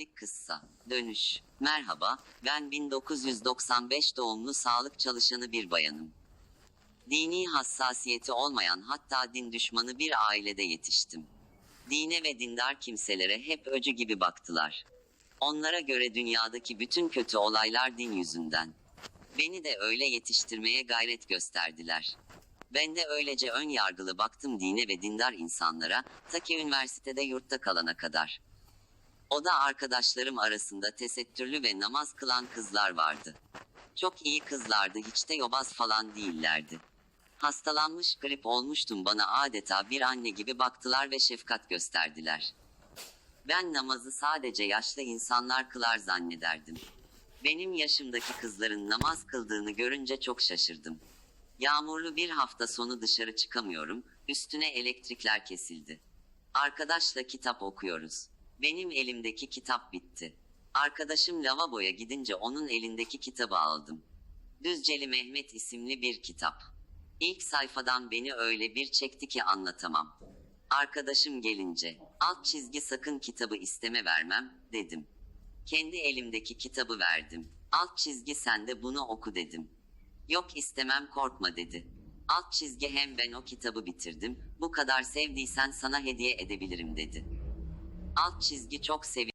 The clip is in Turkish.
saatlik kıssa. Dönüş. Merhaba, ben 1995 doğumlu sağlık çalışanı bir bayanım. Dini hassasiyeti olmayan hatta din düşmanı bir ailede yetiştim. Dine ve dindar kimselere hep öcü gibi baktılar. Onlara göre dünyadaki bütün kötü olaylar din yüzünden. Beni de öyle yetiştirmeye gayret gösterdiler. Ben de öylece ön yargılı baktım dine ve dindar insanlara, ta ki üniversitede yurtta kalana kadar. O da arkadaşlarım arasında tesettürlü ve namaz kılan kızlar vardı. Çok iyi kızlardı hiç de yobaz falan değillerdi. Hastalanmış grip olmuştum bana adeta bir anne gibi baktılar ve şefkat gösterdiler. Ben namazı sadece yaşlı insanlar kılar zannederdim. Benim yaşımdaki kızların namaz kıldığını görünce çok şaşırdım. Yağmurlu bir hafta sonu dışarı çıkamıyorum, üstüne elektrikler kesildi. Arkadaşla kitap okuyoruz. Benim elimdeki kitap bitti. Arkadaşım lavaboya gidince onun elindeki kitabı aldım. Düzceli Mehmet isimli bir kitap. İlk sayfadan beni öyle bir çekti ki anlatamam. Arkadaşım gelince, alt çizgi sakın kitabı isteme vermem, dedim. Kendi elimdeki kitabı verdim. Alt çizgi sen de bunu oku dedim. Yok istemem korkma dedi. Alt çizgi hem ben o kitabı bitirdim, bu kadar sevdiysen sana hediye edebilirim dedi. Alt çizgi çok sevi